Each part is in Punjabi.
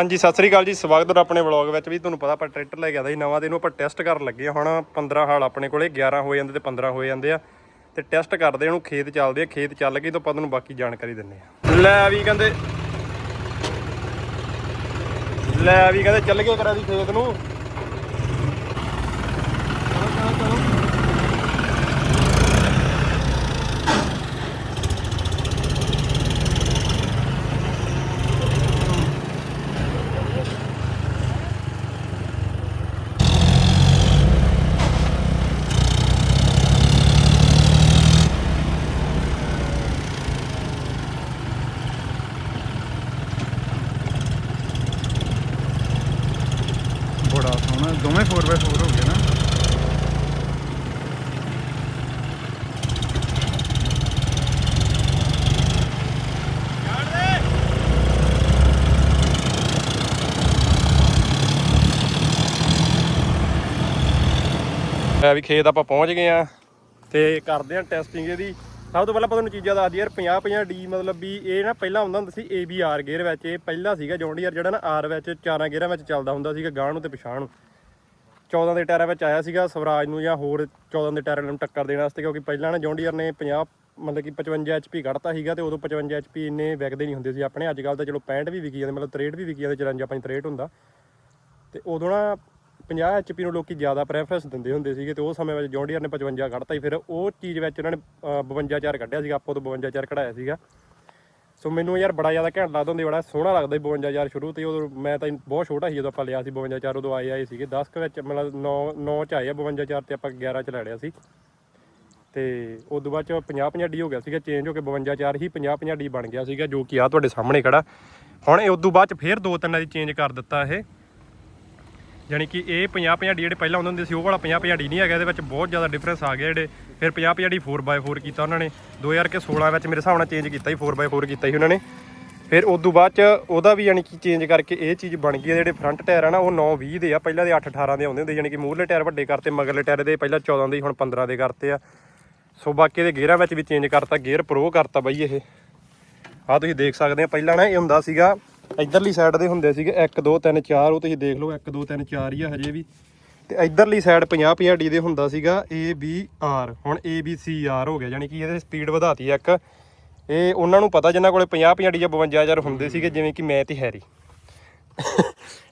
ਹਾਂਜੀ, ਸਤਿ ਸ੍ਰੀ ਅਕਾਲ ਜੀ। ਸਵਾਗਤ ਹੈ ਆਪਣੇ ਵਲੌਗ ਵਿੱਚ ਵੀ। ਤੁਹਾਨੂੰ ਪਤਾ ਆਪਾਂ ਟਰੈਕਟਰ ਲੈ ਗਿਆ ਆਦਾ ਸੀ। ਨਵਾਂ ਤੇ ਇਹਨੂੰ ਆਪਾਂ ਟੈਸਟ ਕਰਨ ਲੱਗੇ ਹੁਣ 15 ਹਾਲ ਆਪਣੇ ਕੋਲੇ 11 ਹੋ ਜਾਂਦੇ ਤੇ 15 ਹੋ ਜਾਂਦੇ ਆ। ਤੇ ਟੈਸਟ ਕਰਦੇ ਇਹਨੂੰ ਖੇਤ ਚੱਲਦੇ ਆ। ਖੇਤ ਚੱਲ ਗਈ ਤਾਂ ਆਪਾਂ ਤੁਹਾਨੂੰ ਬਾਕੀ ਜਾਣਕਾਰੀ ਦਿੰਨੇ ਆ ਲੈ ਵੀ ਕਹਿੰਦੇ, ਲੈ ਵੀ ਕਹਿੰਦੇ, ਚੱਲ ਗਏ ਕਰਾ ਦੀ ਖੇਤ ਨੂੰ। ਬੜਾ ਸੋਹਣਾ ਦੋਵੇਂ 4x4 ਹੋ ਗਏ ਨਾ ਲੈ ਵੀ ਖੇਤ ਆਪਾਂ ਪਹੁੰਚ ਗਏ ਆ ਤੇ ਕਰਦੇ ਆ ਟੈਸਟਿੰਗ ਇਹਦੀ। ਸਭ ਤੋਂ ਪਹਿਲਾਂ ਆਪਾਂ ਤੁਹਾਨੂੰ ਚੀਜ਼ਾਂ ਦੱਸ ਦਈਏ ਯਾਰ 50 50 ਡੀ ਮਤਲਬ ਵੀ ਇਹ ਨਾ ਪਹਿਲਾਂ ਹੁੰਦਾ ਹੁੰਦਾ ਸੀ ABR ਗੇਅਰ ਵਿੱਚ, ਇਹ ਪਹਿਲਾਂ ਸੀਗਾ ਜੌਂਡੀਅਰ ਜਿਹੜਾ ਨਾ ਆਰ ਵਿੱਚ ਚਾਰਾਂ ਗੇਅਰਾਂ ਵਿੱਚ ਚੱਲਦਾ ਹੁੰਦਾ ਸੀਗਾ ਗਾਂਹ ਨੂੰ ਤੇ ਪਿਛਾਂਹ ਨੂੰ। 14 ਦੇ ਟਾਇਰਾਂ ਵਿੱਚ ਆਇਆ ਸੀਗਾ ਸਵਰਾਜ ਨੂੰ ਜਾਂ ਹੋਰ 14 ਦੇ ਟਾਇਰਾਂ ਨੂੰ ਟੱਕਰ ਦੇਣ ਵਾਸਤੇ, ਕਿਉਂਕਿ ਪਹਿਲਾਂ ਨਾ ਜੌਂਡੀਅਰ ਨੇ 50 ਮਤਲਬ ਕਿ 55 HP ਕੱਢਤਾ ਸੀਗਾ ਤੇ ਉਦੋਂ 55 HP ਇੰਨੇ ਵਿਕਦੇ ਨਹੀਂ ਹੁੰਦੇ ਸੀ। ਆਪਣੇ ਅੱਜ ਕੱਲ ਤਾਂ ਚਲੋ 65 ਵੀ ਵਿਕੀ ਜਾਂਦੇ, ਮਤਲਬ 63 ਵੀ ਵਿਕੀ ਜਾਂਦੇ 54 65 ਹੁੰਦਾ। ਤੇ ਉਦੋਂ ਨਾ 50 HP ਨੂੰ ਲੋਕੀ ਜ਼ਿਆਦਾ ਪ੍ਰੈਫਰੈਂਸ ਦਿੰਦੇ ਹੁੰਦੇ ਸੀਗੇ ਤੇ ਉਹ ਸਮੇਂ ਵਿੱਚ ਜੌਂਡੀਅਰ ਨੇ 55 ਕੱਢਤਾ ਸੀ ਫਿਰ ਉਹ ਚੀਜ਼ ਵਿੱਚ ਉਹਨਾਂ ਨੇ ਅਹ, 52 ਚਾਰ ਕੱਢਿਆ ਸੀਗਾ ਆਪੋ ਤੋਂ 52 ਚਾਰ ਕਢਾਇਆ ਸੀਗਾ। ਸੋ ਮੈਨੂੰ ਯਾਰ ਬੜਾ ਜ਼ਿਆਦਾ ਘੈਂਟ ਲੱਗਦਾ ਹੁੰਦਾ ਬੜਾ ਸੋਹਣਾ ਲੱਗਦਾ ਸੀ 52 ਚਾਰ ਸ਼ੁਰੂ ਤੇ ਉਦੋਂ ਮੈਂ ਤਾਂ ਬਹੁਤ ਛੋਟਾ ਸੀ ਜਦੋਂ ਆਪਾਂ ਲਿਆ ਸੀ 52 ਚਾਰ ਉਦੋਂ ਆਏ ਆਏ ਸੀਗੇ। 10 ਕੁ ਵਿੱਚ ਮਤਲਬ 9 9 ਚ ਆਏ ਆ 52 ਚਾਰ ਤੇ ਆਪਾਂ 11 ਚ ਲੈ ਲਿਆ ਸੀ। ਤੇ ਉਸ ਤੋਂ ਬਾਅਦ ਚ 50 50 ਡੀ ਹੋ ਗਿਆ ਸੀਗਾ ਚੇਂਜ ਹੋ ਕੇ 52 ਚਾਰ ਹੀ 50 50 ਡੀ ਬਣ ਗਿਆ ਸੀਗਾ ਜੋ ਕਿ ਆ ਤੁਹਾਡੇ ਸਾਹਮਣੇ ਖੜਾ। ਹੁਣ ਇਹ ਉਸ ਤੋਂ ਬਾਅਦ ਚ ਫੇਰ ਦੋ ਤਿੰਨਾਂ ਦੀ ਚੇਂਜ ਕਰ ਦਿੱਤਾ ਇਹ। ਯਾਨੀ ਕਿ ਇਹ 50 50 ਜਿਹੜੇ ਪਹਿਲਾਂ ਆਉਂਦੇ ਹੁੰਦੇ ਸੀ, ਉਹ ਵਾਲਾ 50 50 ਨਹੀਂ ਹੈਗਾ, ਇਹਦੇ ਵਿੱਚ ਬਹੁਤ ਜ਼ਿਆਦਾ ਡਿਫਰੈਂਸ ਆ ਗਿਆ ਜਿਹੜੇ। ਫਿਰ 50 50 ਡੀ 4x4 ਕੀਤਾ ਉਹਨਾਂ ਨੇ। 2016 ਵਿੱਚ ਮੇਰੇ ਹਿਸਾਬ ਨਾਲ ਚੇਂਜ ਕੀਤਾ ਸੀ 4x4 ਕੀਤਾ ਸੀ ਉਹਨਾਂ ਨੇ। ਫਿਰ ਉਸ ਤੋਂ ਬਾਅਦ ਚ ਉਹਦਾ ਵੀ ਯਾਨੀ ਕਿ ਚੇਂਜ ਕਰਕੇ ਇਹ ਚੀਜ਼ ਬਣ ਗਈ ਹੈ ਜਿਹੜੇ ਫਰੰਟ ਟਾਇਰ ਆ ਨਾ, ਉਹ 9 20 ਦੇ ਆ। ਪਹਿਲਾਂ ਦੇ 8 18 ਦੇ ਆਉਂਦੇ ਹੁੰਦੇ ਯਾਨੀ ਕਿ ਮੂਹਰਲੇ ਟਾਇਰ ਵੱਡੇ ਕਰਤੇ, ਮਗਰਲੇ ਟਾਇਰ ਦੇ ਪਹਿਲਾਂ 14 ਦੇ, ਹੁਣ 15 ਦੇ ਕਰਤੇ ਆ। ਸੋ ਬਾਕੀ ਦੇ ਗੇਅਰਾਂ ਵਿੱਚ ਵੀ ਚੇਂਜ ਕਰਤਾ ਗੇਅਰ ਪ੍ਰੋ ਕਰਤਾ ਬਈ ਇਹ। ਆ ਤੁਸੀਂ ਦੇਖ ਸਕਦੇ ਆ, ਪਹਿਲਾਂ ਨਾ ਇਹ ਹੁੰਦਾ ਸੀਗਾ ਇਧਰਲੀ ਸਾਈਡ ਦੇ ਹੁੰਦੇ ਸੀਗੇ 1 2 3 4 ਉਹ ਤੁਸੀਂ ਦੇਖ ਲਓ 1 2 3 4 ਹੀ ਆ ਹਜੇ ਵੀ। ਤੇ ਇਧਰਲੀ ਸਾਈਡ 50 50 ਡੀ ਦੇ ਹੁੰਦਾ ਸੀਗਾ, A, B, R ਹੁਣ A, B, C, R ਹੋ ਗਿਆ, ਯਾਨੀ ਕਿ ਇਹਦੇ ਸਪੀਡ ਵਧਾਤੀ ਆ ਇੱਕ। ਇਹ ਉਹਨਾਂ ਨੂੰ ਪਤਾ, ਜਿਨ੍ਹਾਂ ਕੋਲੇ 50 50 ਡੀ ਜਾਂ 52000 ਹੁੰਦੇ ਸੀਗੇ, ਜਿਵੇਂ ਕਿ ਮੈਂ ਤੇ ਹੈਰੀ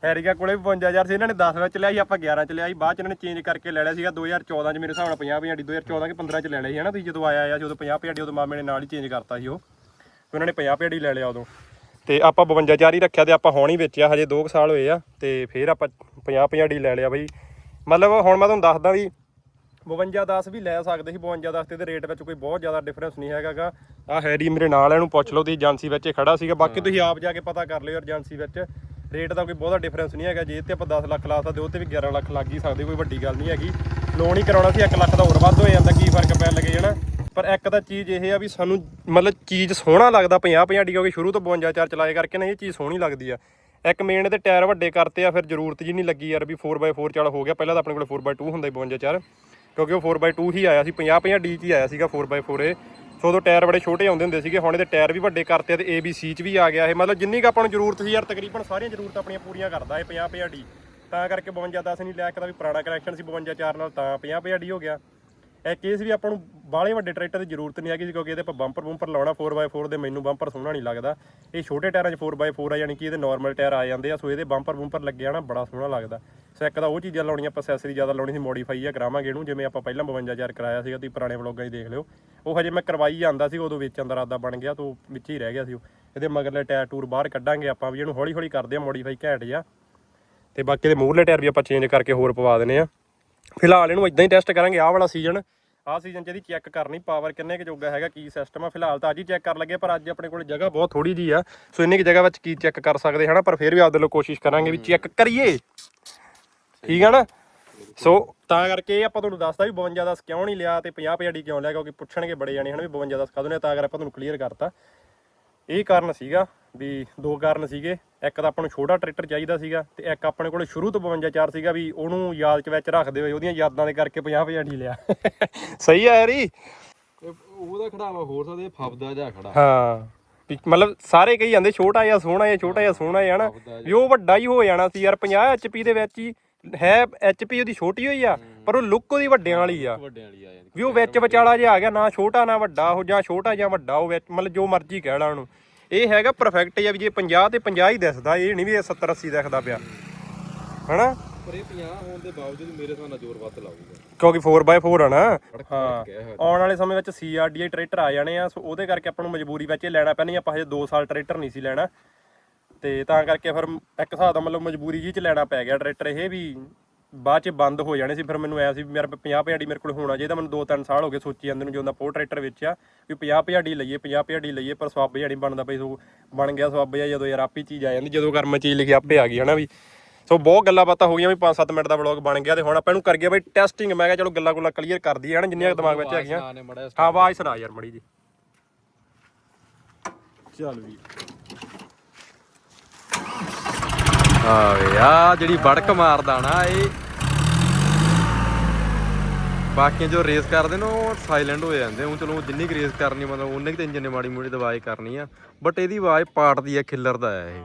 ਹੈਰੀਗਾ ਕੋਲੇ ਵੀ 55000 ਸੀ, ਇਹਨਾਂ ਨੇ 10 ਵਿੱਚ ਲਿਆ ਸੀ, ਆਪਾਂ 11 ਚ ਲਿਆ ਸੀ, ਬਾਅਦ ਚ ਇਹਨਾਂ ਨੇ ਚੇਂਜ ਕਰਕੇ ਲੈ ਲਿਆ ਸੀਗਾ 2014 ਚ ਮੇਰੇ ਹਿਸਾਬ ਨਾਲ 50 50 ਡੀ 2014 ਕਿ 15 ਚ ਲੈ ਲਿਆ ਸੀ, ਹਨਾ, ਤੁਸੀਂ ਜਦੋਂ ਆਇਆ ਆ, ਜਦੋਂ 50 50 ਡੀ, ਉਦੋਂ ਮਾਮੇ ਨੇ ਨਾਲ ਹੀ ਚੇਂਜ ਕਰਤਾ ਸੀ ਉਹ। ਤੇ ਉਹਨਾਂ ਨੇ 50 50 ਡੀ ਲੈ ਲਿਆ ਉਦੋਂ। ਤੇ ਆਪਾਂ 52 ਜਾਰੀ ਰੱਖਿਆ ਤੇ ਆਪਾਂ ਹੁਣ ਹੀ ਵੇਚਿਆ, ਹਜੇ 2 ਸਾਲ ਹੋਏ ਆ ਤੇ ਫਿਰ ਆਪਾਂ 50 50 ਡੀ ਲੈ ਲਿਆ ਬਈ। ਮਤਲਬ ਹੁਣ ਮੈਂ ਤੁਹਾਨੂੰ ਦੱਸਦਾ ਵੀ 52 10 ਵੀ ਲੈ ਸਕਦੇ ਸੀ 52 10 ਤੇ ਇਹਦੇ ਰੇਟ ਵਿੱਚ ਕੋਈ ਬਹੁਤ ਜ਼ਿਆਦਾ ਡਿਫਰੈਂਸ ਨਹੀਂ ਹੈਗਾਗਾ। ਆ ਹੈਰੀ ਮੇਰੇ ਨਾਲ ਇਹਨੂੰ ਪੁੱਛ ਲਓ ਦੀ ਏਜੰਸੀ ਵਿੱਚ ਇਹ ਖੜਾ ਸੀਗਾ, ਬਾਕੀ ਤੁਸੀਂ ਆਪ ਜਾ ਕੇ ਪਤਾ ਕਰ ਲਿਓ ਏਜੰਸੀ ਵਿੱਚ। ਰੇਟ ਦਾ ਕੋਈ ਬਹੁਤਾ ਡਿਫਰੈਂਸ ਨਹੀਂ ਹੈਗਾ, ਜੇ ਤੇ ਆਪਾਂ 10 ਲੱਖ ਲਾ ਸਕਦੇ ਉਹ ਤੇ ਵੀ 11 ਲੱਖ ਲੱਗ ਹੀ ਸਕਦੇ, ਕੋਈ ਵੱਡੀ ਗੱਲ ਨਹੀਂ ਹੈਗੀ। ਲੋਨ ਹੀ ਕਰਾਉਣਾ ਸੀ 1 ਲੱਖ ਦਾ ਹੋਰ ਵੱਧ ਹੋ ਜਾਂਦਾ, ਕੀ ਫ਼ਰਕ ਪੈਣ ਲੱਗੇ ਜਣਾ? ਪਰ ਇੱਕ ਤਾਂ ਚੀਜ਼ ਇਹ ਆ ਵੀ ਸਾਨੂੰ ਮਤਲਬ ਚੀਜ਼ ਸੋਹਣਾ ਲੱਗਦਾ 50 50 ਡੀ ਕਿਉਂਕਿ ਸ਼ੁਰੂ ਤੋਂ 52 ਚਾਰ ਚਲਾਏ ਕਰਕੇ ਨਾ, ਇਹ ਚੀਜ਼ ਸੋਹਣੀ ਲੱਗਦੀ ਆ। ਇੱਕ ਮੇਨ ਇਹਦੇ ਟਾਇਰ ਵੱਡੇ ਕਰਤੇ ਆ, ਫਿਰ ਜ਼ਰੂਰਤ ਜੀ ਨਹੀਂ ਲੱਗੀ ਯਾਰ ਵੀ 4x4 ਚੱਲ ਹੋ ਗਿਆ। ਪਹਿਲਾਂ ਤਾਂ ਆਪਣੇ ਕੋਲ 4x2 ਹੁੰਦਾ ਸੀ 52 ਚਾਰ, ਕਿਉਂਕਿ ਉਹ 4x2 ਹੀ ਆਇਆ ਸੀ 50 50 ਡੀ ਚ ਹੀ ਆਇਆ ਸੀਗਾ 4x4 ਇਹ। ਸੋ ਉਦੋਂ ਟਾਇਰ ਬੜੇ ਛੋਟੇ ਆਉਂਦੇ ਹੁੰਦੇ ਸੀਗੇ, ਹੁਣ ਇਹਦੇ ਟਾਇਰ ਵੀ ਵੱਡੇ ਕਰਤੇ ਅਤੇ ਏ ਬੀ ਸੀ ਚ ਵੀ ਆ ਗਿਆ ਇਹ। ਮਤਲਬ ਜਿੰਨੀ ਕੁ ਆਪਾਂ ਨੂੰ ਜ਼ਰੂਰਤ ਸੀ ਯਾਰ, ਤਕਰੀਬਨ ਸਾਰੀਆਂ ਜ਼ਰੂਰਤਾਂ ਆਪਣੀਆਂ ਪੂਰੀਆਂ ਕਰਦਾ ਇਹ 50 50 ਡੀ ਤਾਂ ਕਰਕੇ 52 10 ਨਹੀਂ ਲਿਆ, ਇੱਕ ਤਾਂ ਵੀ ਪੁਰਾਣਾ ਕਨੈਕਸ਼ਨ ਸੀ 52 ਚਾਰ ਨਾਲ, ਤਾਂ 50 50 ਡੀ ਹੋ ਗਿਆ। ਇਹ ਕੇਸ ਵੀ ਆਪਾਂ ਨੂੰ ਬਾਹਲੇ ਵੱਡੇ ਟਰੈਕਟਰ ਦੀ ਜ਼ਰੂਰਤ ਨਹੀਂ ਹੈਗੀ ਸੀ ਕਿਉਂਕਿ ਇਹਦੇ ਆਪਾਂ ਬੰਪਰ ਬੰਪਰ ਲਾਉਣਾ 4x4 ਦੇ, ਮੈਨੂੰ ਬੰਪਰ ਸੋਹਣਾ ਨਹੀਂ ਲੱਗਦਾ। ਇਹ ਛੋਟੇ ਟਾਇਰਾਂ 'ਚ 4x4 ਆ, ਯਾਨੀ ਕਿ ਇਹਦੇ ਨਾਰਮਲ ਟਾਇਰ ਆ ਜਾਂਦੇ ਆ, ਸੋ ਇਹਦੇ ਬੰਪਰ ਬੰਪਰ ਲੱਗਿਆ ਨਾ, ਬੜਾ ਸੋਹਣਾ ਲੱਗਦਾ। ਸੋ ਇੱਕ ਤਾਂ ਉਹ ਚੀਜ਼ਾਂ ਲਾਉਣੀਆਂ ਆਪਾਂ ਅਸੈਸਰੀ ਜ਼ਿਆਦਾ ਲਾਉਣੀ ਸੀ ਮੋਡੀਫਾਈ ਆ, ਕਰਾਵਾਂਗੇ ਇਹਨੂੰ, ਜਿਵੇਂ ਆਪਾਂ ਪਹਿਲਾਂ 52000 ਕਰਾਇਆ ਸੀਗਾ, ਤੁਸੀਂ ਪੁਰਾਣੇ ਵਲੋਗਾਂ 'ਚ ਦੇਖ ਲਿਓ। ਉਹ ਹਜੇ ਮੈਂ ਕਰਵਾਈ ਜਾਂਦਾ ਸੀ, ਉਦੋਂ ਵੇਚਣ ਦਾ ਇਰਾਦਾ ਬਣ ਗਿਆ, ਤੋਂ ਵਿੱਚ ਹੀ ਰਹਿ ਗਿਆ ਸੀ ਉਹ। ਇਹਦੇ ਮਗਰਲੇ ਟਾਇਰ ਟੂਰ ਬਾਹਰ ਕੱਢਾਂਗੇ ਆਪਾਂ ਵੀ, ਇਹਨੂੰ ਹੌਲੀ ਹੌਲੀ ਕਰਦੇ ਆ ਮੋਡੀਫਾਈ ਘੈਂਟ ਜਿਹਾ। ਤੇ ਬਾਕੀ ਦੇ ਮੂਹਰਲੇ ਟਾਇਰ ਵੀ ਆਪਾਂ ਚੇਂਜ ਕਰਕੇ ਹੋਰ ਪਵਾ ਦਿੰਨੇ ਆ। ਫਿਲਹਾਲ ਇਹਨੂੰ ਇਦਾਂ ਹੀ ਟੈਸਟ ਕਰਾਂਗੇ, ਆਹ ਵਾਲਾ ਸੀਜ਼ਨ ਆਹ ਸੀਜ਼ਨ ਚ ਇਹਦੀ ਚੈੱਕ ਕਰਨੀ ਪਾਵਰ ਕਿੰਨੇ ਕੁ ਜੋਗਾ ਹੈਗਾ, ਕੀ ਸਿਸਟਮ ਆ। ਫਿਲਹਾਲ ਤਾਂ ਅੱਜ ਹੀ ਚੈੱਕ ਕਰ ਲੱਗੇ, ਪਰ ਅੱਜ ਆਪਣੇ ਕੋਲ ਜਗ੍ਹਾ ਬਹੁਤ ਥੋੜੀ ਜੀ ਆ। ਸੋ ਇੰਨੀ ਕੁ ਜਗ੍ਹਾ ਵਿੱਚ ਕੀ ਚੈੱਕ ਕਰ ਸਕਦੇ ਹਨਾ, ਪਰ ਫਿਰ ਵੀ ਆਪਦੇ ਲੋ ਕੋਸ਼ਿਸ਼ ਕਰਾਂਗੇ ਵੀ ਚੈੱਕ ਕਰੀਏ। ਠੀਕ ਆ ਨਾ? ਸੋ ਤਾਂ ਕਰਕੇ ਇਹ ਆਪਾਂ ਤੁਹਾਨੂੰ ਦੱਸਦਾ ਵੀ 52 10 ਕਿਉਂ ਨਹੀਂ ਲਿਆ ਤੇ 50 50 ਡੀ ਕਿਉਂ ਲਿਆ, ਕਿਉਂਕਿ ਪੁੱਛਣਗੇ ਬੜੇ ਜਾਣੇ ਹਨ ਵੀ 52 10 ਕਦੋਂ ਨੇ ਤਾਂ ਕਰਕੇ ਆਪਾਂ ਤੁਹਾਨੂੰ ਕਲੀਅਰ ਕਰਤਾ। ਇਹ ਕਾਰਨ ਸੀਗਾ ਵੀ ਦੋ ਕਾਰਨ ਸੀਗੇ। ਇੱਕ ਤਾਂ ਆਪਾਂ ਨੂੰ ਛੋਟਾ ਟਰੈਕਟਰ ਚਾਹੀਦਾ ਸੀਗਾ ਤੇ ਇੱਕ ਆਪਣੇ ਕੋਲ ਸ਼ੁਰੂ ਤੋਂ 52 ਚਾਰ ਸੀਗਾ ਵੀ ਉਹਨੂੰ ਯਾਦ ਚ ਵਿੱਚ ਰੱਖਦੇ ਹੋਏ ਉਹਦੀਆਂ ਯਾਦਾਂ ਦੇ ਕਰਕੇ 50 50 ਡੀ ਲਿਆ। ਸਹੀ ਆ ਯਾਰੀ। ਉਹਦਾ ਖੜਾਵਾ ਹੋਰ ਸਕਦੇ ਫੱਬਦਾ ਜਾ ਖੜਾ। ਹਾਂ ਵੀ ਮਤਲਬ ਸਾਰੇ ਕਹੀ ਜਾਂਦੇ ਛੋਟਾ ਜਿਹਾ ਸੋਹਣਾ ਜਿਹਾ ਛੋਟਾ ਜਿਹਾ ਸੋਹਣਾ ਜਿਹਾ। ਹਨਾ ਵੀ ਉਹ ਵੱਡਾ ਹੀ ਹੋ ਜਾਣਾ ਸੀ ਯਾਰ 50 ਐਚਪੀ ਦੇ ਵਿੱਚ ਹੀ ਹੈ ਐਚਪੀ ਉਹਦੀ ਛੋਟੀ ਹੋਈ ਆ ਪਰ ਉਹ ਲੁੱਕ ਉਹਦੀ ਵੱਡਿਆਂ ਵਾਲੀ ਆ। ਵੱਡਿਆਂ ਵਾਲੀ ਆ ਜਾਂਦੀ ਵੀ ਉਹ ਵਿੱਚ ਵਿਚਾਲਾ ਜਿਹਾ ਆ ਗਿਆ ਨਾ ਛੋਟਾ ਨਾ ਵੱਡਾ ਉਹ ਜਾਂ ਛੋਟਾ ਜਾਂ ਵੱਡਾ ਉਹ ਵਿੱਚ ਮਤਲਬ ਜੋ ਮਰਜ਼ੀ ਕਹਿ ਲਾ ਉਹਨੂੰ। ਇਹ ਹੈਗਾ ਪਰਫੈਕਟ ਜਿਹਾ ਵੀ ਜੇ 50 ਤੇ 50 ਹੀ ਦਿਸਦਾ ਇਹ ਨਹੀਂ ਵੀ ਇਹ 70 80 ਦਿਖਦਾ ਪਿਆ। ਹਨਾ? ਪਰ ਇਹ 50 ਹੋਣ ਦੇ ਬਾਵਜੂਦ ਮੇਰੇ ਹਿਸਾਬ ਨਾਲ ਜ਼ੋਰ ਵੱਧ ਲਾਊਗਾ। ਕਿਉਂਕਿ 4x4 ਆ ਨਾ। ਹਾਂ। ਆਉਣ ਵਾਲੇ ਸਮੇਂ ਵਿੱਚ CRDI ਟਰੈਕਟਰ ਆ ਜਾਣੇ ਆ ਸੋ ਉਹਦੇ ਕਰਕੇ ਆਪਾਂ ਨੂੰ ਮਜਬੂਰੀ ਵਿੱਚ ਇਹ ਲੈਣਾ ਪੈਣੀ ਆਪਾਂ ਹਜੇ 2 ਸਾਲ ਟਰੈਕਟਰ ਨਹੀਂ ਸੀ ਲੈਣਾ। ਤੇ ਤਾਂ ਕਰਕੇ ਫਿਰ ਇੱਕ ਹਿਸਾਬ ਦਾ ਮਤਲਬ ਮਜਬੂਰੀ ਜੀ ਚ ਲੈਣਾ ਪੈ ਗਿਆ ਟਰੈਕਟਰ ਇਹ ਵੀ ਬਾਅਦ ਚ ਬੰਦ ਹੋ ਜਾਣੇ ਸੀ। ਫਿਰ ਮੈਨੂੰ ਐ ਸੀ ਵੀ ਮੇਰਾ 50 50 ਮੇਰੇ ਕੋਲ ਹੋਣਾ ਚਾਹੀਦਾ। ਮੈਨੂੰ 2-3 ਸਾਲ ਹੋ ਗਏ ਸੋਚੀ ਜਾਂਦੇ ਨੂੰ ਜਦੋਂ ਦਾ ਪੋ ਟਰੈਕਟਰ ਵੇਚਿਆ। ਵੀ 50 50 ਲਈਏ 50 50 ਲਈਏ ਪਰ ਸਵਾਬ ਜਿਹਾ ਨਹੀਂ ਬਣਦਾ ਪਈ ਸੋ ਬਣ ਗਿਆ ਸਵਾਬ ਜਿਹਾ। ਜਦੋਂ ਯਾਰ ਆਪੀ ਚੀਜ਼ ਆ ਜਾਂਦੀ ਜਦੋਂ ਕਰਮ ਚੀਜ਼ ਲਿਖੀ ਆਪੇ ਆ ਗਈ ਹਨਾ ਵੀ। ਸੋ ਬਹੁਤ ਗੱਲਾਂ ਬਾਤਾਂ ਹੋ ਗਈਆਂ ਵੀ 5-7 ਮਿੰਟ ਦਾ ਵਲੌਗ ਬਣ ਗਿਆ ਤੇ ਹੁਣ ਆਪਾਂ ਇਹਨੂੰ ਕਰ ਗਿਆ ਬਈ ਟੈਸਟਿੰਗ ਮੈਂ ਕਿਹਾ ਚਲੋ ਗੱਲਾਂ ਗੁੱਲਾਂ ਕਲੀਅਰ ਕਰ ਦਈਏ ਹਨਾ ਜਿੰਨੀਆਂ ਦਿਮਾਗ ਵਿੱਚ ਹੈਗੀਆਂ। ਹਾਂ ਆਵਾਜ਼ ਸੁਣਾ ਯਾਰ ਮੜੀ ਜੀ ਚੱਲ ਵੀ। ਹਾਂ ਆ ਜਿਹੜੀ ਬੜਕ ਮਾਰਦਾ ਨਾ ਇਹ। ਬਾਕੀਆਂ ਜੋ ਰੇਸ ਕਰਦੇ ਨੇ, ਉਹ ਸਾਇਲੈਂਟ ਹੋ ਜਾਂਦੇ ਉਹ ਚਲੋ, ਜਿੰਨੀ ਕੁ ਰੇਸ ਕਰਨੀ, ਮਤਲਬ ਉਹਨੇ ਕਿ ਇੰਜਨ ਨੇ ਮਾੜੀ ਮੋੜੀ ਦਵਾਈ ਕਰਨੀ ਆ। ਬਟ ਇਹਦੀ ਆਵਾਜ਼ ਪਾਟਦੀ ਆ ਖਿੱਲਰਦਾ ਆ ਇਹ।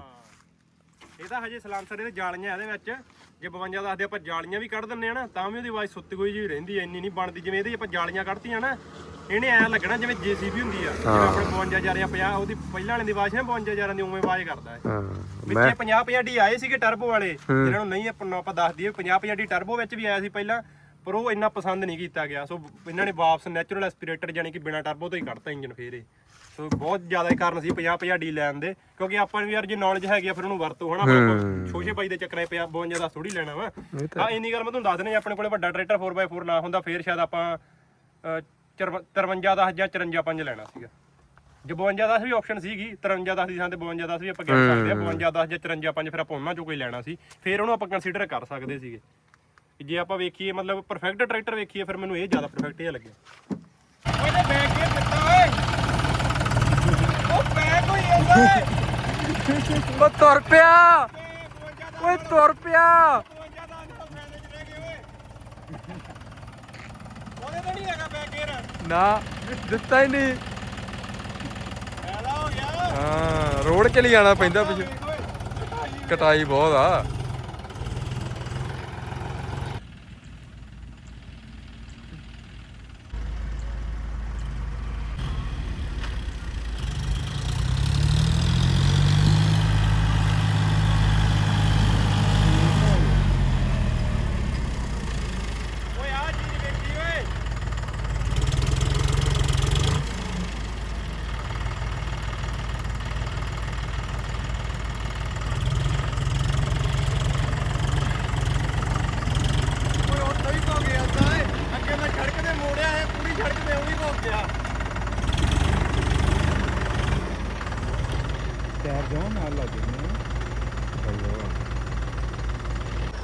ਇਹ ਤਾਂ ਹਜੇ ਸਲਾਂਸਰ ਇਹਦੇ ਜਾਲੀਆਂ ਇਹਦੇ ਵਿੱਚ। ਜੇ 52 ਦੱਸਦੇ ਆਪਾਂ ਜਾਲੀਆਂ ਵੀ ਕੱਢ ਦਿੰਨੇ ਆ ਨਾ ਤਾਂ ਵੀ ਉਹਦੀ ਆਵਾਜ਼ ਸੁੱਤੀ ਹੋਈ ਜਿਹੀ ਰਹਿੰਦੀ ਐ ਇੰਨੀ ਨਹੀਂ ਬਣਦੀ। ਜਿਵੇਂ ਇਹਦੇ ਆਪਾਂ ਜਾਲੀਆਂ ਕੱਢਤੀਆਂ ਨਾ ਇਹਨੇ ਐ ਲੱਗਣਾ ਜਿਵੇਂ ਜੀਸੀਬੀ ਹੁੰਦੀ ਆ। ਜਿਵੇਂ ਆਪਣੇ 52 ਜਾਂ 50 ਉਹਦੀ ਪਹਿਲਾਂ ਵਾਲੇ ਦੀ ਆਵਾਜ਼ ਨਾ 52 ਹਜ਼ਾਰਾਂ ਦੀ ਉਵੇਂ ਆਵਾਜ਼ ਕਰਦਾ ਹੈ ਹਾਂ ਵਿੱਚੇ 50 50 ਡੀ ਆਏ ਸੀਗੇ ਟਰਬੋ ਵਾਲੇ ਜਿਹਨਾਂ ਨੂੰ ਨਹੀਂ ਆਪਾਂ ਆਪਾਂ ਦੱਸ ਦਈਏ 50 50 ਡੀ ਟਰਬੋ ਵਿੱਚ ਵੀ ਆਇਆ ਸੀ ਪਹਿਲਾਂ ਪਰ ਉਹ ਇੰਨਾ ਪਸੰਦ ਨਹੀਂ ਕੀਤਾ ਗਿਆ। ਸੋ ਇਹਨਾਂ ਨੇ ਵਾਪਸ ਨੈਚੁਰਲ ਐਸਪੀਰੇਟਰ ਯਾਨੀ ਕਿ ਬਿਨਾ ਟਰਬੋ ਤੋਂ ਹੀ ਕੱਢਤਾ ਇੰਜਨ ਫੇਰ ਇਹ। ਸੋ ਬਹੁਤ ਜ਼ਿਆਦਾ ਹੀ ਕਾਰਨ ਸੀ 50 50 ਡੀ ਲੈਣ ਦੇ ਕਿਉਂਕਿ ਆਪਾਂ ਨੂੰ ਵੀ ਯਾਰ ਜੇ ਨੌਲੇਜ ਹੈਗੀ ਆ ਫਿਰ ਉਹਨੂੰ ਵਰਤੋ ਹਨਾ ਆਪਾਂ ਛੋਸ਼ੇ ਬਾਈ ਦੇ ਚੱਕਰਾਂ 'ਚ ਪਿਆ 52 ਦਾ ਥੋੜੀ ਲੈਣਾ ਵਾ। ਹਾਂ ਇੰਨੀ ਗੱਲ ਮੈਂ ਤੁਹਾਨੂੰ ਦੱਸ ਦਿੰਦਾ ਆਪਣੇ ਕੋਲੇ ਵੱਡਾ ਟਰੈਕਟਰ 4x4 ਨਾ ਹੁੰਦਾ ਫੇਰ ਸ਼ਾਇਦ ਆਪਾਂ ਅਹ, ਚਰਵ- 53 ਦਾ ਜਾਂ 54 5 ਲੈਣਾ ਸੀਗਾ। ਜੇ 52 10 ਵੀ ਆਪਸ਼ਨ ਸੀਗੀ 53 10 ਦੀ ਥਾਂ ਤੇ 52 10 ਵੀ ਆਪਾਂ ਕਹਿ ਸਕਦੇ ਆ 52 10 ਜਾਂ 54 5 ਫਿਰ ਆਪਾਂ ਉਹਨਾਂ ਚੋਂ ਕੋਈ ਲੈਣਾ ਸੀ ਫਿਰ ਉਹਨੂੰ ਆਪਾਂ ਕੰਸੀਡਰ ਕਰ ਸਕਦੇ ਸੀਗੇ। ਜੇ ਆਪਾਂ ਵੇਖੀਏ ਮਤਲਬ ਪਰਫੈਕਟ ਟਰੈਕਟਰ ਵੇਖੀਏ ਫਿਰ ਮੈਨੂੰ ਇਹ ਜ਼ਿਆਦਾ ਪਰਫੈਕਟ ਜਿਹਾ ਲੱਗਿਆ ਓਏ ਬੈਕ ਗੇਅਰ ਕਿੱਦਾਂ ਓਏ ਉਹ ਉਹ ਤੁਰ ਪਿਆ। ਓਏ ਤੁਰ ਪਿਆ। ਉਹਦੇ ਤਾਂ ਨਹੀਂ ਹੈਗਾ ਬੈਕ ਗੇਅਰ ਨਾ ਦਿੱਤਾ ਹੀ ਨਹੀਂ। ਐਲਾ ਹੋ ਗਿਆ। ਹਾਂ ਰੋਡ ਚ ਲਈ ਜਾਣਾ ਪੈਂਦਾ ਪਿੱਛੇ। ਕਟਾਈ ਬਹੁਤ ਆ ਓਏ ਆ ਚੀਜ਼ ਵੇਖੀ ਓਏ ਓਏ ਉਹ ਸਹੀ ਕੋ ਗਿਆ ਤਾਂ ਅੱਗੇ ਮੈਂ ਸੜਕ ਤੇ ਮੋੜਿਆ ਹੈ ਪੂਰੀ ਸੜਕ ਤੇ ਉਹ ਵੀ ਘੁੰਮ ਗਿਆ। ਟਾਇਰ ਜਮਾ ਨਾਲ ਲੱਗ ਜਾਂਦੇ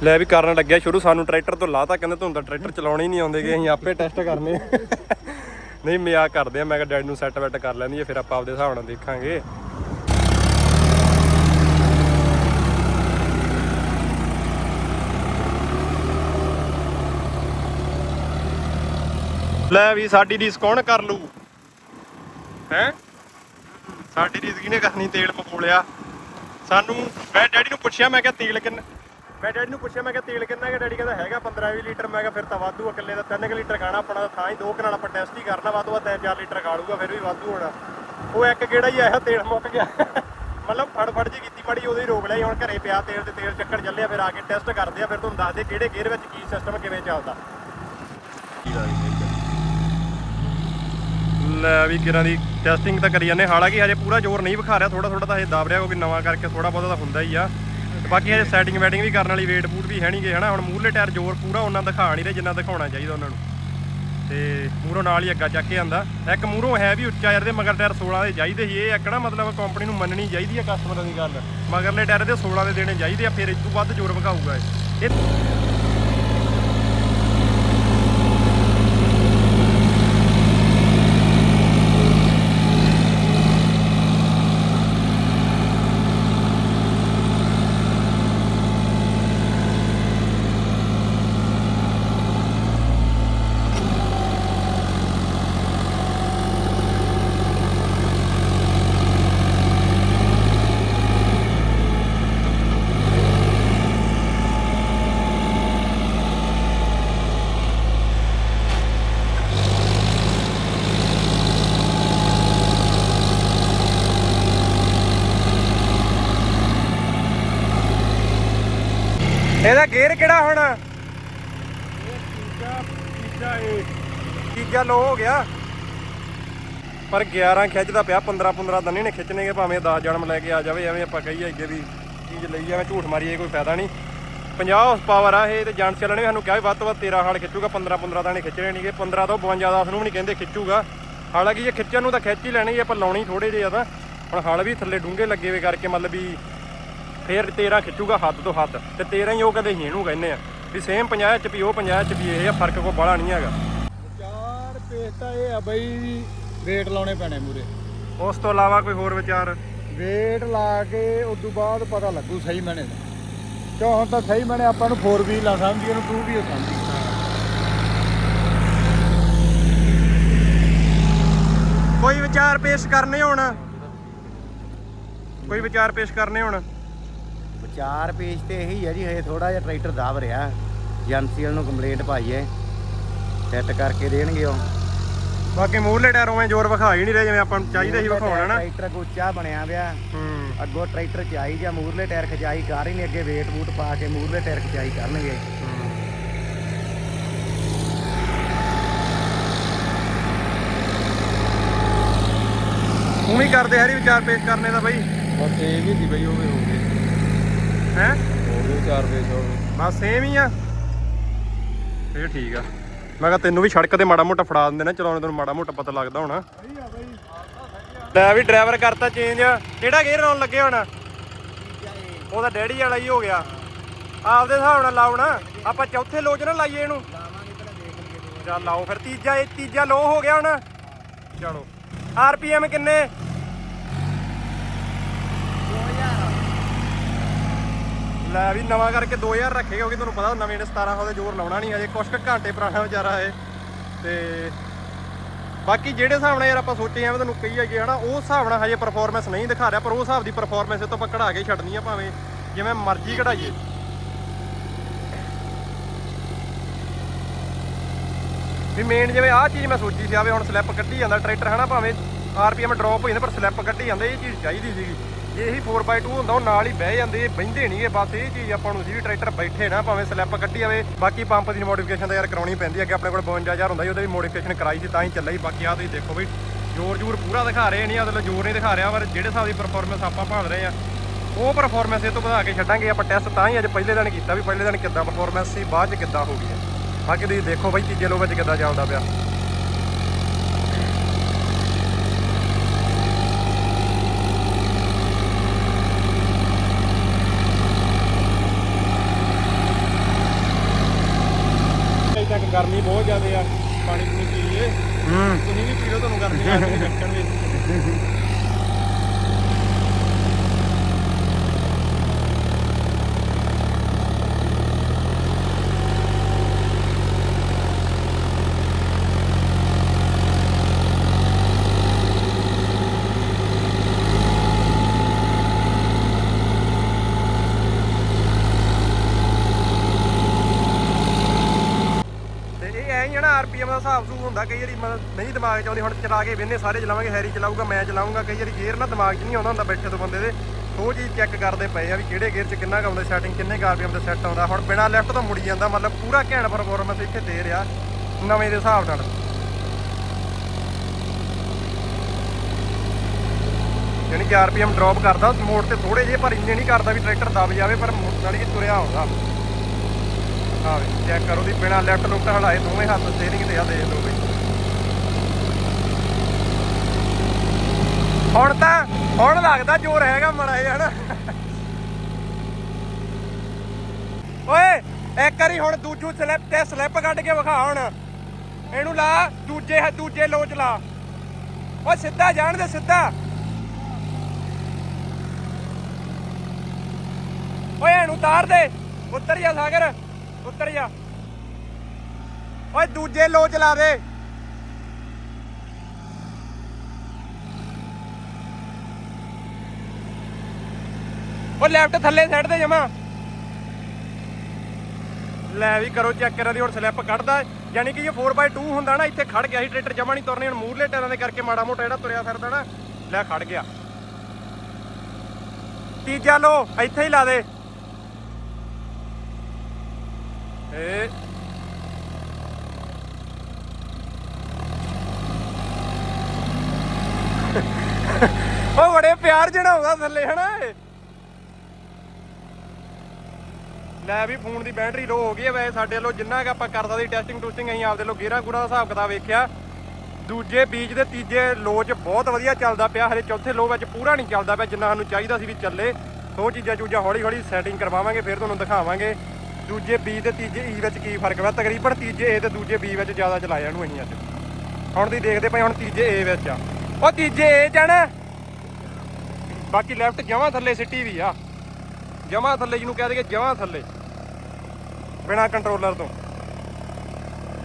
ਲੈ ਵੀ ਕਰਨ ਲੱਗਿਆ ਸ਼ੁਰੂ ਸਾਨੂੰ ਟਰੈਕਟਰ ਤੋਂ ਲਾਤਾ ਕਹਿੰਦੇ ਤੁਹਾਨੂੰ ਤਾਂ ਟਰੈਕਟਰ ਚਲਾਉਣੇ ਹੀ ਨਹੀਂ ਆਉਂਦੇਗੇ ਅਸੀਂ ਆਪੇ ਟੈਸਟ ਕਰਨੇ। ਨਹੀਂ ਮਜ਼ਾਕ ਕਰਦੇ ਆ ਮੈਂ ਕਿਹਾ ਡੈਡ ਨੂੰ ਸੈੱਟ ਵੈਟ ਕਰ ਲੈਂਦੀ ਆ ਫਿਰ ਆਪਾਂ ਆਪਦੇ ਹਿਸਾਬ ਨਾਲ ਦੇਖਾਂਗੇ। ਲੈ ਵੀ ਸਾਡੀ ਰੀਸ ਕੌਣ ਕਰ ਲੂ ਹੈ? ਸਾਡੀ ਰੀਸ ਕਿਹਨੇ ਕਰਨੀ ਤੇਲ ਪਕੋਲਿਆ ਸਾਨੂੰ ਮੈਂ ਡੈਡੀ ਨੂੰ ਪੁੱਛਿਆ ਮੈਂ ਕਿਹਾ ਤੇਲ ਕਿੰਨਾ ਮੈਂ ਡੈਡੀ ਨੂੰ ਪੁੱਛਿਆ ਮੈਂ ਕਿਹਾ ਤੇਲ ਕਿੰਨਾ ਹੈ ਡੈਡੀ ਕਹਿੰਦਾ ਹੈਗਾ 15 20 ਲੀਟਰ। ਮੈਂ ਕਿਹਾ ਫਿਰ ਤਾਂ ਵਾਧੂ ਆ ਇਕੱਲੇ ਦਾ 3 ਲੀਟਰ ਖਾਣਾ ਆਪਣਾ ਥਾਂ ਹੀ ਦੋ ਕਨਾਲ ਆਪਾਂ ਟੈਸਟ ਹੀ ਕਰਨਾ ਵੱਧ ਤੋਂ ਵੱਧ 4 ਲੀਟਰ ਖਾ ਲੂਗਾ ਫਿਰ ਵੀ ਵਾਧੂ ਹੋਣਾ। ਉਹ ਇੱਕ ਗੇੜਾ ਹੀ ਆਇਆ ਤੇਲ ਮੁੱਕ ਗਿਆ। ਮਤਲਬ ਫੜ ਫੜ ਜੀ ਕੀਤੀ ਮੜੀ ਉਦੋਂ ਰੋਕ ਲਿਆ ਸੀ, ਹੁਣ ਘਰੇ ਪਿਆ ਤੇਲ ਤੇ ਤੇਲ ਚੱਕਣ ਚੱਲਿਆ ਫਿਰ ਆ ਕੇ ਟੈਸਟ ਕਰਦੇ ਆ ਫਿਰ ਤੁਹਾਨੂੰ ਦੱਸਦੇ ਕਿਹੜੇ ਗੇਅਰ ਵਿੱਚ ਕੀ ਸਿਸਟਮ ਕਿਵੇਂ ਚੱਲਦਾ। ਲੈ ਵੀ ਕਿਰਾਂ ਦੀ ਟੈਸਟਿੰਗ ਤਾਂ ਕਰੀ ਜਾਂਦੇ ਹਾਲਾਂਕਿ ਹਜੇ ਪੂਰਾ ਜ਼ੋਰ ਨਹੀਂ ਵਿਖਾ ਰਿਹਾ ਥੋੜਾ ਥੋੜਾ ਤਾਂ ਹਜੇ ਦਬ ਰਿਹਾ ਕਿਉਂਕਿ ਨਵਾਂ ਕਰਕੇ ਥੋੜਾ ਬਹੁਤਾ ਤਾਂ ਹੁੰਦਾ ਹੀ ਆ। ਬਾਕੀ ਹਜੇ ਸੈਟਿੰਗ ਵੈਟਿੰਗ ਵੀ ਕਰਨ ਵਾਲੀ ਵੇਟ ਬੂਟ ਵੀ ਹੈ ਨਹੀਂਗੇ ਹਨਾ? ਹੁਣ ਮੂਹਰਲੇ ਟਾਇਰ ਜ਼ੋਰ ਪੂਰਾ ਉਹਨਾਂ ਦਿਖਾ ਨਹੀਂ ਰਹੇ ਜਿੰਨਾ ਦਿਖਾਉਣਾ ਚਾਹੀਦਾ ਉਹਨਾਂ ਨੂੰ। ਤੇ ਮੂਹਰੋਂ ਨਾਲ ਹੀ ਅੱਗਾ ਚੱਕ ਕੇ ਆਂਦਾ। ਇੱਕ ਮੂਹਰੋਂ ਹੈ ਵੀ ਉੱਚਾ ਯਾਰ ਦੇ ਮਗਰ ਟਾਇਰ 16 ਦੇ ਚਾਹੀਦੇ ਸੀ। ਇਹ ਇੱਕ ਨਾ ਮਤਲਬ ਕੰਪਨੀ ਨੂੰ ਮੰਨਣੀ ਚਾਹੀਦੀ ਹੈ ਕਸਟਮਰਾਂ ਦੀ ਗੱਲ। ਮਗਰਲੇ ਟਾਇਰ ਦੇ 16 ਦੇ ਦੇਣੇ ਚਾਹੀਦੇ ਆ, ਫਿਰ ਇਸ ਤੋਂ ਵੱਧ ਜ਼ੋਰ ਵਿਖਾਊਗਾ ਇਹ ਇਹਦਾ ਗੇਅਰ ਕਿਹੜਾ ਹੁਣ? ਤੀਜਾ ਤੀਜਾ ਇਹ ਤੀਜਾ ਲੋ ਹੋ ਗਿਆ। ਪਰ 11 ਖਿੱਚਦਾ ਪਿਆ 15 15 ਦੰਨੇ ਨੇ ਖਿੱਚਣੇਗੇ ਭਾਵੇਂ 10 ਜਨਮ ਲੈ ਕੇ ਆ ਜਾਵੇ, ਐਵੇਂ ਆਪਾਂ ਕਹੀਏ ਅੱਗੇ ਵੀ ਚੀਜ਼ ਲਈ ਜਾਵੇਂ, ਝੂਠ ਮਾਰੀਏ, ਕੋਈ ਫਾਇਦਾ ਨਹੀਂ। 50 ਹਾਰਸ ਪਾਵਰ ਆ ਇਹ ਤੇ ਜਾਣ ਚੱਲਣ ਨੇ, ਸਾਨੂੰ ਕਿਹਾ ਵੀ ਵੱਧ ਤੋਂ ਵੱਧ 13 ਹਾਲ ਖਿੱਚੂਗਾ 15 15 ਦਾਣੇ ਖਿੱਚਣੇ ਨਹੀਂਗੇ 15 ਤੋਂ 52 10 ਨੂੰ ਵੀ ਨਹੀਂ ਕਹਿੰਦੇ ਖਿੱਚੂਗਾ। ਹਾਲਾਂਕਿ ਜੇ ਖਿੱਚਣ ਨੂੰ ਤਾਂ ਖਿੱਚ ਹੀ ਲੈਣੀ ਆਪਾਂ ਲਾਉਣੀ ਥੋੜੇ ਜਿਹੇ ਆ ਤਾਂ। ਹੁਣ ਹਲ ਵੀ ਥੱਲੇ ਡੂੰਘੇ ਲੱਗੇ ਵੇ ਕਰਕੇ ਮਤਲਬ ਵੀ ਫੇਰ 13 ਖਿੱਚੂਗਾ ਹੱਦ ਤੋਂ ਹੱਦ ਤੇ 13 ਹੀ ਉਹ ਕਹਿੰਦੇ ਹੀ ਇਹਨੂੰ ਕਹਿੰਦੇ ਆ। ਵੀ ਸੇਮ 50 ਚ ਵੀ ਉਹ 50 ਚ ਵੀ ਇਹ ਆ ਫ਼ਰਕ ਕੋਈ ਬਾਹਲਾ ਨਹੀਂ ਹੈਗਾ। ਚਾਰ ਪੇਜ ਤਾਂ ਇਹ ਆ ਬਈ ਵੇਟ ਲਾਉਣੇ ਪੈਣੇ ਮੂਰੇ। ਉਸ ਤੋਂ ਇਲਾਵਾ ਕੋਈ ਹੋਰ ਵਿਚਾਰ? ਵੇਟ ਲਾ ਕੇ ਉਸ ਤੋਂ ਬਾਅਦ ਪਤਾ ਲੱਗੂ ਸਹੀ ਮੈਨੇ ਦਾ। ਕਿਉਂ ਹੁਣ ਤਾਂ ਸਹੀ ਮੈਨੇ ਆਪਾਂ ਨੂੰ 4 ਵੀਲ ਆ ਸਮਝੀ ਉਹਨੂੰ 2 ਵੀਲ ਸਮਝੀ। ਕੋਈ ਵਿਚਾਰ ਪੇਸ਼ ਕਰਨੇ ਹੁਣ? ਕੋਈ ਵਿਚਾਰ ਪੇਸ਼ ਕਰਨੇ ਹੁਣ? ਵਿਚਾਰ ਪੇਜ ਤੇ ਇਹੀ ਹੈ ਜੀ ਹਜੇ ਥੋੜਾ ਜਿਹਾ ਟਰੈਕਟਰ ਦਬ ਰਿਹਾ। ਏਜੰਸੀਆਂ ਨੂੰ ਕੰਪਲੇਂਟ ਪਾਈਏ। ਸੈੱਟ ਕਰਕੇ ਦੇਣਗੇ ਉਹ। ਬਾਕੀ ਮੂਹਰਲੇ ਟਾਇਰੋਂ ਐ ਜ਼ੋਰ ਵਿਖਾ ਹੀ ਨਹੀਂ ਰਹੇ ਜਿਵੇਂ ਆਪਾਂ ਨੂੰ ਚਾਹੀਦਾ ਸੀ ਵਿਖਾਉਣਾ ਨਾ ਟਰੈਕਟਰ ਗੁੱਚਾ ਬਣਿਆ ਪਿਆ। ਹੂੰ। ਅੱਗੋਂ ਟਰੈਕਟਰ ਚਾਈ ਜਾਂ ਮੂਰਲੇ ਟਾਇਰ ਖਜਾਈ ਕਰ ਹੀ ਨਹੀਂ ਅੱਗੇ ਵੇਟ ਬੂਟ ਪਾ ਕੇ ਮੂਰਲੇ ਟਾਇਰ ਖਜਾਈ ਕਰਨਗੇ। ਤੂੰ ਵੀ ਕਰਦੇ ਹਰੀ ਵਿਚਾਰ ਪੇਸ਼ ਕਰਨੇ ਦਾ ਬਾਈ। ਬਸ ਇਹ ਵੀ ਸੀ ਬਈ ਉਹ ਵੀ ਹੋ ਗਏ। ਹੈ? ਹੋ ਗਏ ਚਾਰ ਪੇਜ ਹੋ ਗਏ ਬਸ ਸੇਮ ਹੀ ਆ। ਇਹ ਠੀਕ ਆ। ਮੈਂ ਕਿਹਾ ਤੈਨੂੰ ਵੀ ਸੜਕ ਤੇ ਮਾੜਾ ਮੋਟਾ ਫੜਾ ਦਿੰਦੇ ਨਾ ਚਲਾਉਣੇ ਤੈਨੂੰ ਮਾੜਾ ਮੋਟਾ ਪਤਾ ਲੱਗਦਾ ਹੋਣਾ। ਸਹੀ ਆ ਬਈ। ਲੈ ਵੀ ਡਰਾਈਵਰ ਕਰਤਾ ਚੇਂਜ ਕਿਹੜਾ ਗੇਅਰ ਲਾਉਣ ਲੱਗੇ ਹੁਣ? ਉਹਦਾ ਡੈਡੀ ਵਾਲਾ ਹੀ ਹੋ ਗਿਆ। ਆਪਦੇ ਹਿਸਾਬ ਨਾਲ ਲਾਉਣਾ ਆਪਾਂ ਚੌਥੇ ਲੋਚ ਨਾ ਲਾਈਏ ਇਹਨੂੰ। ਚੱਲ ਲਾਓ ਫਿਰ। ਤੀਜਾ ਇਹ ਤੀਜਾ ਲੋ ਹੋ ਗਿਆ ਹੁਣ। ਚਲੋ। ਆਰਪੀਐਮ ਕਿੰਨੇ? ਲੈ ਵੀ ਨਵਾਂ ਕਰਕੇ 2000 ਰੱਖੇ, ਕਿਉਂਕਿ ਤੁਹਾਨੂੰ ਪਤਾ ਨਵੇਂ ਨੇ 1700 ਦੇ ਜ਼ੋਰ ਲਾਉਣਾ ਨਹੀਂ ਹਜੇ, ਕੁਛ ਕੁ ਘੰਟੇ ਪੁਰਾਣਾ ਵਿਚਾਰਾ ਹੈ ਤੇ ਬਾਕੀ ਜਿਹੜੇ ਹਿਸਾਬ ਨਾਲ ਯਾਰ ਆਪਾਂ ਸੋਚੇ ਐਵੇਂ ਤੁਹਾਨੂੰ ਕਹੀ ਜਾਈਏ, ਹਨਾ, ਉਹ ਹਿਸਾਬ ਨਾਲ ਹਜੇ ਪਰਫਾਰਮੈਂਸ ਨਹੀਂ ਦਿਖਾ ਰਿਹਾ, ਪਰ ਉਹ ਹਿਸਾਬ ਦੀ ਪਰਫਾਰਮੈਂਸ ਤੋਂ ਆਪਾਂ ਕਢਾ ਕੇ ਛੱਡਣੀ ਆ ਭਾਵੇਂ ਜਿਵੇਂ ਮਰਜ਼ੀ ਕਢਾਈਏ। ਵੀ ਮੇਨ ਜਿਵੇਂ ਆਹ ਚੀਜ਼ ਮੈਂ ਸੋਚੀ ਸੀ ਆਵੇ ਹੁਣ ਸਲਿੱਪ ਕੱਢੀ ਜਾਂਦਾ ਟਰੈਕਟਰ ਹਨਾ, ਭਾਵੇਂ ਆਰਪੀਐਮ ਡ੍ਰੌਪ ਹੋ ਜਾਂਦਾ, ਪਰ ਸਲਿੱਪ ਕੱਢੀ ਜਾਂਦਾ, ਇਹ ਚੀਜ਼ ਚਾਹੀਦੀ ਸੀਗੀ। ਜੇ ਇਹੀ 4x2 ਹੁੰਦਾ, ਉਹ ਨਾਲ ਹੀ ਬਹਿ ਜਾਂਦੇ, ਬਹਿੰਦੇ ਨਹੀਂ ਇਹ ਬਸ, ਇਹ ਚੀਜ਼ ਆਪਾਂ ਨੂੰ ਸੀ ਵੀ ਟਰੈਕਟਰ ਬੈਠੇ ਨਾ, ਭਾਵੇਂ ਸਲੈਪ ਕੱਢੀ ਜਾਵੇ, ਬਾਕੀ ਪੰਪ ਦੀ ਮੋਡੀਫਿਕੇਸ਼ਨ ਤਾਂ ਯਾਰ ਕਰਾਉਣੀ ਪੈਂਦੀ ਅੱਗੇ ਆਪਣੇ ਕੋਲ 52000 ਹੁੰਦਾ ਸੀ, ਉਹਦੇ ਵੀ ਮੋਡੀਫਿਕੇਸ਼ਨ ਕਰਾਈ ਸੀ, ਤਾਂ ਹੀ ਚੱਲਿਆ ਸੀ, ਬਾਕੀ ਆ ਤੁਸੀਂ ਦੇਖੋ ਵੀ ਜੋਰ ਜੂਰ ਪੂਰਾ ਦਿਖਾ ਰਹੇ ਨਹੀਂ, ਮਤਲਬ ਜੋਰ ਨਹੀਂ ਦਿਖਾ ਰਿਹਾ, ਪਰ ਜਿਹੜੇ ਹਿਸਾਬ ਦੀ ਪਰਫਾਰਮੈਂਸ ਆਪਾਂ ਭਾਲ ਰਹੇ ਆ, ਉਹ ਪਰਫਾਰਮੈਂਸ ਇਹ ਤੋਂ ਵਧਾ ਕੇ ਛੱਡਾਂਗੇ, ਆਪਾਂ ਟੈਸਟ ਤਾਂ ਹੀ ਅੱਜ ਪਹਿਲੇ ਦਿਨ ਕੀਤਾ ਵੀ, ਪਹਿਲੇ ਦਿਨ ਕਿੱਦਾਂ ਪਰਫਾਰਮੈਂਸ ਸੀ, ਬਾਅਦ ਚ ਕਿੱਦਾਂ ਹੋ ਗਈ ਹੈ। ਬਾਕੀ ਤੁਸੀਂ ਦੇਖੋ ਬਈ ਤੀਜੇ ਲੋ ਵਿੱਚ ਕਿੱਦਾਂ ਚੱਲਦਾ ਪਿਆ ਅਜੇ ਤੱਕ ਗਰਮੀ ਬਹੁਤ ਜ਼ਿਆਦਾ ਆ ਪਾਣੀ ਪੂਣੀ ਪੀ ਲਈਏ। ਹੂੰ। ਤੁਸੀਂ ਵੀ ਪੀ ਲਓ ਤੁਹਾਨੂੰ ਗਰਮੀ ਆ ਰੱਖਣ ਵਿੱਚ ਤੇ ਇਹ ਐਂ ਹੀ ਨਾ ਆਰਪੀਐਮ ਦਾ ਹਿਸਾਬ ਸੂਬ ਹੁੰਦਾ, ਕਈ ਵਾਰੀ ਮਤਲਬ ਨਹੀਂ ਦਿਮਾਗ ਚ ਆਉਂਦੀ, ਹੁਣ ਚਲਾ ਕੇ ਵੇਨੇ ਸਾਰੇ ਚਲਾਵਾਂਗੇ, ਹੈਰੀ ਚਲਾਊਗਾ, ਮੈਂ ਚਲਾਊਂਗਾ, ਕਈ ਵਾਰੀ ਗੇਅਰ ਨਾ ਦਿਮਾਗ 'ਚ ਨਹੀਂ ਆਉਂਦਾ ਹੁੰਦਾ ਬੈਠੇ ਤੋਂ ਬੰਦੇ ਦੇ। ਉਹ ਚੀਜ਼ ਚੈੱਕ ਕਰਦੇ ਪਏ ਆ ਵੀ ਕਿਹੜੇ ਗੇਅਰ 'ਚ ਕਿੰਨਾ ਕੁ ਸੈਟਿੰਗ ਕਿੰਨੇ ਆਰਪੀਐਮ ਤੇ ਸੈੱਟ ਆਉਂਦਾ। ਹੁਣ ਬਿਨਾ ਲੈਫਟ ਤੋਂ ਮੁੜੀ ਜਾਂਦਾ, ਮਤਲਬ ਪੂਰਾ ਘੈਂਟ ਪਰਫਾਰਮੈਂਸ ਇੱਥੇ ਦੇ ਰਿਹਾ, ਨਵੇਂ ਦੇ ਹਿਸਾਬ ਨਾਲ। ਯਾਨੀ ਕਿ ਆਰਪੀਐਮ ਡ੍ਰੌਪ ਕਰਦਾ ਮੋੜ ਤੇ ਥੋੜੇ ਜਿਹੇ ਪਰ ਇੰਨੇ ਨਹੀਂ ਕਰਦਾ ਵੀ ਟਰੈਕਟਰ ਦਬ ਜਾਵੇ, ਪਰ ਨਾਲ ਹੀ ਤੁਰਿਆ ਆਉਂਦਾ। ਹਾਂ ਵੀ ਚੈੱਕ ਕਰੋ ਦੀ ਬਿਨਾ ਲੈਫਟ ਲੁੱਟ ਹਲਾਏ ਦੋਵੇਂ ਹੱਥ ਸਟੀਅਰਿੰਗ ਤੇ ਆ, ਦੇਖ ਲਓ ਬਈ ਹੁਣ ਤਾਂ, ਹੁਣ ਲੱਗਦਾ ਜ਼ੋਰ ਹੈਗਾ ਮੜਾ ਜਿਹਾ ਹਨਾ ਓਏ, ਇੱਕ ਵਾਰੀ ਹੁਣ ਦੂਜੂ ਸਲਿੱਪ ਤੇ ਸਲਿੱਪ ਕੱਢ ਕੇ ਵਿਖਾ ਹੁਣ। ਇਹਨੂੰ ਲਾ, ਦੂਜੇ ਦੂਜੇ ਲੋਚ ਲਾ। ਓ ਸਿੱਧਾ ਜਾਣ ਦੇ, ਸਿੱਧਾ। ਓਏ, ਇਹਨੂੰ ਉਤਾਰ ਦੇ। ਉੱਤਰ ਜਾ, ਸਾਗਰ। ਉੱਤਰ ਜਾ। ਓਏ ਦੂਜੇ ਲੋ ਚਲਾ ਦੇ। ਓ ਲੈਫਟ ਥੱਲੇ ਸਾਈਡ ਤੇ ਜਮਾ। ਲੈ ਵੀ ਕਰੋ ਚੈੱਕ ਕਰਾਂ ਦੀ ਹੁਣ ਸਲਿੱਪ ਕੱਢਦਾ ਯਾਨੀ ਕਿ ਇਹ 4x2 ਹੁੰਦਾ ਨਾ, ਇੱਥੇ ਖੜ ਗਿਆ ਸੀ ਟਰੈਕਟਰ ਜਮਾ ਨਹੀਂ ਤੁਰਨੇ, ਹੁਣ ਮੂਰਲੇ ਟਾਇਰਾਂ ਦੇ ਕਰਕੇ ਮਾੜਾ ਮੋਟਾ ਜਿਹੜਾ ਤੁਰਿਆ ਫਿਰਦਾ ਨਾ, ਲੈ ਖੜ ਗਿਆ। ਤੀਜਾ ਲੋ, ਇੱਥੇ ਹੀ ਲਾ ਦੇ। ਏ। ਉਹ ਬੜੇ ਪਿਆਰ ਜਣਾਉਂਦਾ ਥੱਲੇ, ਹਨਾ ਲੈ ਵੀ ਫੋਨ ਦੀ ਬੈਟਰੀ ਲੋ ਹੋ ਗਈ ਹੈ ਵੈਸੇ ਸਾਡੇ ਵੱਲੋਂ, ਜਿੰਨਾ ਕਿ ਆਪਾਂ ਕਰਦਾ ਸੀ ਟੈਸਟਿੰਗ ਟੂਸਟਿੰਗ ਅਸੀਂ ਆਪਦੇ ਵੱਲੋਂ ਗੇਰਾਂ ਗੁਰਾਂ ਦਾ ਹਿਸਾਬ ਕਿਤਾਬ ਵੇਖਿਆ। ਦੂਜੇ ਬੀਜ ਦੇ ਤੀਜੇ ਲੋ 'ਚ ਬਹੁਤ ਵਧੀਆ ਚੱਲਦਾ ਪਿਆ ਹਰੇ ਚੌਥੇ ਲੋ ਵਿੱਚ ਪੂਰਾ ਨਹੀਂ ਚੱਲਦਾ ਪਿਆ, ਜਿੰਨਾ ਸਾਨੂੰ ਚਾਹੀਦਾ ਸੀ ਵੀ ਚੱਲੇ। ਉਹ ਚੀਜ਼ਾਂ ਚੂਜ਼ਾਂ ਹੌਲੀ ਹੌਲੀ ਸੈਟਿੰਗ ਕਰਵਾਵਾਂਗੇ, ਫਿਰ ਤੁਹਾਨੂੰ ਦਿਖਾਵਾਂਗੇ। ਦੂਜੇ ਬੀ ਤੇ ਤੀਜੇ ਈ ਵਿੱਚ ਕੀ ਫ਼ਰਕ ਹੈ ਤਕਰੀਬਨ ਤੀਜੇ ਏ ਤੇ ਦੂਜੇ ਬੀ ਵਿੱਚ ਜ਼ਿਆਦਾ ਚਲਾਇਆ ਇਹਨੂੰ ਅਸੀਂ ਅੱਜ। ਹੁਣ ਤੁਸੀਂ ਦੇਖਦੇ ਪਏ ਹੁਣ ਤੀਜੇ ਏ ਵਿੱਚ ਆ। ਉਹ ਤੀਜੇ ਏ ਜਾਣਾ ਬਾਕੀ ਲੈਫਟ ਜਮਾਂ ਥੱਲੇ ਸਿੱਟੀ ਵੀ ਆ। ਜਮਾਂ ਥੱਲੇ ਜਿਹਨੂੰ ਕਹਿ ਦਈਏ ਜਮਾਂ ਥੱਲੇ। ਬਿਨਾ ਕੰਟਰੋਲਰ ਤੋਂ।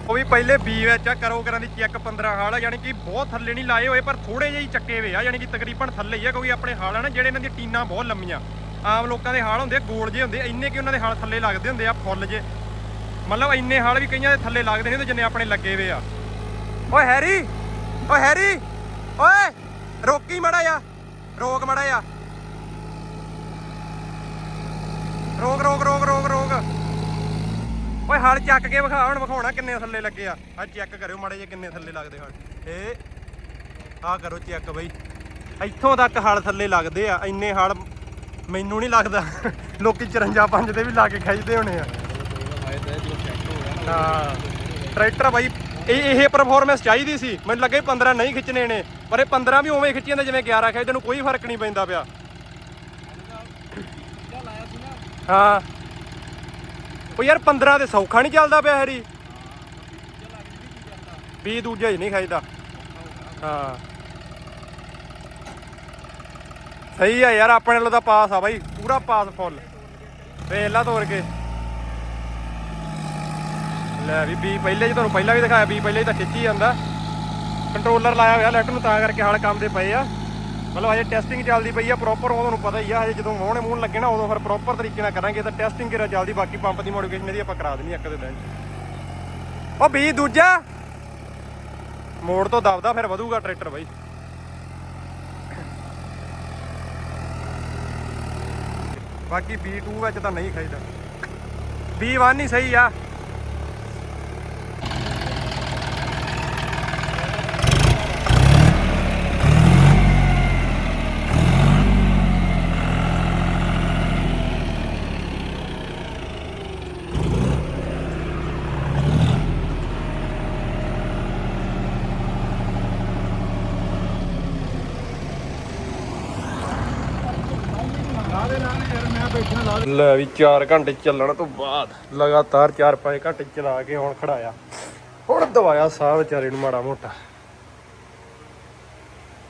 ਉਹ ਵੀ ਪਹਿਲੇ ਬੀ ਵਿੱਚ ਆ, ਕਰੋ ਕਰਾਂ ਦੀ ਚੈੱਕ 15 ਹਾਲ ਆ, ਯਾਨੀ ਕਿ ਬਹੁਤ ਥੱਲੇ ਨਹੀਂ ਲਾਏ ਹੋਏ, ਪਰ ਥੋੜੇ ਜਿਹੇ ਹੀ ਚੱਕੇ ਹੋਏ ਆ, ਯਾਨੀ ਕਿ ਤਕਰੀਬਨ ਥੱਲੇ ਹੀ ਆ, ਕਿਉਂਕਿ ਆਪਣੇ ਹਾਲ ਆ ਨਾ, ਜਿਹੜੇ ਇਹਨਾਂ ਦੀਆਂ ਟੀਨਾਂ ਬਹੁਤ ਲੰਮੀਆਂ। ਆਮ ਲੋਕਾਂ ਦੇ ਹਾਲ ਹੁੰਦੇ ਗੋਲ ਜੇ ਹੁੰਦੇ ਇੰਨੇ ਕਿ ਉਹਨਾਂ ਦੇ ਹਾਲ ਥੱਲੇ ਲੱਗਦੇ ਹੁੰਦੇ ਆ, ਫੁੱਲ ਜੇ ਮਤਲਬ ਇੰਨੇ ਹਾਲ ਵੀ ਕਈਆਂ ਦੇ ਥੱਲੇ ਲੱਗਦੇ ਨਹੀਂ ਤੇ ਜਿੰਨੇ ਆਪਣੇ ਲੱਗੇ ਵੇ ਆ। ਓਏ ਹੈਰੀ ਓਏ ਹੈਰੀ, ਓਏ, ਰੋਕੀ ਮੜਾ ਆ ਰੋਕ ਮੜਾ ਆ ਰੋਕ ਰੋਕ ਰੋਕ ਰੋਕ ਰੋਕ। ਓਏ ਹਲ ਚੱਕ ਕੇ ਵਿਖਾ, ਹੁਣ ਵਿਖਾਉਣਾ ਕਿੰਨੇ ਥੱਲੇ ਲੱਗੇ ਆ। ਆ ਚੈੱਕ ਕਰਿਓ ਮਾੜੇ ਜੇ ਕਿੰਨੇ ਥੱਲੇ ਲੱਗਦੇ ਹਲ। ਏ ਆ ਕਰੋ ਚੈੱਕ ਬਈ। ਇੱਥੋਂ ਤੱਕ ਹਲ ਥੱਲੇ ਲੱਗਦੇ ਆ, ਇੰਨੇ ਹਲ ਮੈਨੂੰ ਨਹੀਂ ਲੱਗਦਾ। ਲੋਕੀ 54 ਪੰਜ ਦੇ ਵੀ ਲਾ ਕੇ ਖਿੱਚਦੇ ਹੋਣੇ ਆ। ਹਾਂ। ਟਰੈਕਟਰ ਬਾਈ, ਇਹ ਇਹ ਪਰਫਾਰਮੈਂਸ ਚਾਹੀਦੀ ਸੀ। ਮੈਨੂੰ ਲੱਗੇ 15 ਨਹੀਂ ਖਿੱਚਣੇ ਨੇ। ਪਰ ਇਹ 15 ਵੀ ਉਵੇਂ ਖਿੱਚੀਆਂ ਜਾਂਦੇ ਜਿਵੇਂ 11 ਖਿੱਚਦੇ ਨੂੰ ਕੋਈ ਫ਼ਰਕ ਨਹੀਂ ਪੈਂਦਾ ਪਿਆ। ਹਾਂ। ਉਹ ਯਾਰ 15 ਤੇ ਸੌਖਾ ਨਹੀਂ ਚੱਲਦਾ ਪਿਆ ਹੈਰੀ। ਵੀ ਦੂਜਾ ਹੀ ਨਹੀਂ ਖਾਈਦਾ। ਹਾਂ। ਸਹੀ ਆ ਯਾਰ, ਆਪਣੇ ਵੱਲੋਂ ਤਾਂ ਪਾਸ ਆ ਬਾਈ, ਪੂਰਾ ਪਾਸ ਫੁੱਲ ਵੇਲਾ ਤੋੜ ਕੇ। ਲੈ ਵੀ ਬੀ ਪਹਿਲੇ ਜੀ ਤੁਹਾਨੂੰ ਪਹਿਲਾਂ ਵੀ ਦਿਖਾਇਆ ਬੀ ਪਹਿਲੇ ਹੀ ਤਾਂ ਖਿੱਚੀ ਜਾਂਦਾ। ਕੰਟਰੋਲਰ ਲਾਇਆ ਹੋਇਆ ਲੈਫਟ ਨੂੰ, ਤਾਂ ਕਰਕੇ ਹਾਲ ਕੰਮ ਦੇ ਪਏ ਆ। ਮਤਲਬ ਅਜੇ ਟੈਸਟਿੰਗ ਚੱਲਦੀ ਪਈ ਆ ਪ੍ਰੋਪਰ ਉਹ ਤੁਹਾਨੂੰ ਪਤਾ ਹੀ ਆ, ਹਜੇ ਜਦੋਂ ਮੋਹਣੇ ਮੂਹਣ ਲੱਗੇ ਨਾ, ਉਦੋਂ ਫਿਰ ਪ੍ਰੋਪਰ ਤਰੀਕੇ ਨਾਲ ਕਰਾਂਗੇ, ਤਾਂ ਟੈਸਟਿੰਗ ਕਿਹੜਾ ਚੱਲਦੀ, ਬਾਕੀ ਪੰਪ ਦੀ ਮੋਡੀਫਿਕੇਸ਼ਨ ਇਹਦੀ ਆਪਾਂ ਕਰਾ ਦੇਣੀ ਇੱਕ ਦੇ ਦਿਨ ਉਹ ਬੀ ਦੂਜਾ। ਮੋੜ ਤੋਂ ਦਬਦਾ, ਫਿਰ ਵਧੂਗਾ ਟਰੈਕਟਰ ਬਾਈ। ਬਾਕੀ B2 ਵਿੱਚ ਤਾਂ ਨਹੀਂ ਖਾਈਦਾ। B1 ਹੀ ਸਹੀ ਆ ਨਾਲੇ ਨਾਲ ਯਾਰ ਮੈਂ ਬੈਠਾ ਲਾ ਲੈ ਵੀ 4 ਘੰਟੇ ਚੱਲਣ ਤੋਂ ਬਾਅਦ ਲਗਾਤਾਰ 4-5 ਘੰਟੇ ਚਲਾ ਕੇ ਹੁਣ ਖੜਾਇਆ। ਹੁਣ ਦਵਾਇਆ ਸਾਹ ਵਿਚਾਰੇ ਨੂੰ ਮਾੜਾ ਮੋਟਾ।